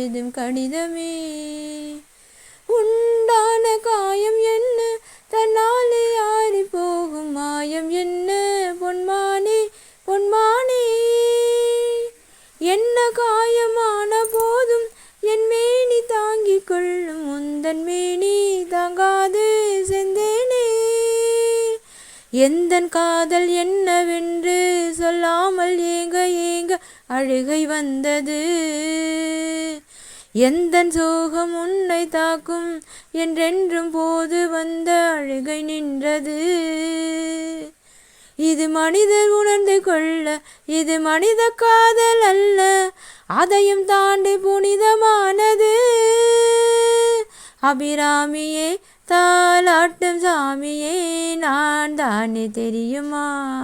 எழுதும் கடிதமே. உண்டான காயம் என்ன? தன்னாலே ஆறி போகும் மாயம் என்ன? பொன்மானே பொன்மானே. என்ன காயமான போதும் என் மேனி தாங்கிக் கொள்ளும் உந்தன் மேனி தாங்காது செந்தேனே. எந்தன் காதல் என்னவென்று சொல்லாமல் ஏங்க ஏங்க அழுகை வந்தது. எந்தன் சோகம் உன்னை தாக்கும்? என்றென்றும் போது வந்த அழுகை நின்றது. இது மனிதர் உணர்ந்து கொள்ள இது மனித காதல் அல்ல. அதையும் தாண்டி புனிதமானது. அபிராமியே தாலாட்டும் சாமியே நான் தானே தெரியுமா?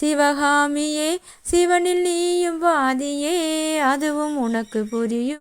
சிவகாமியே சிவனில் நீயும் வாதியே அதுவும் உனக்கு புரியும்.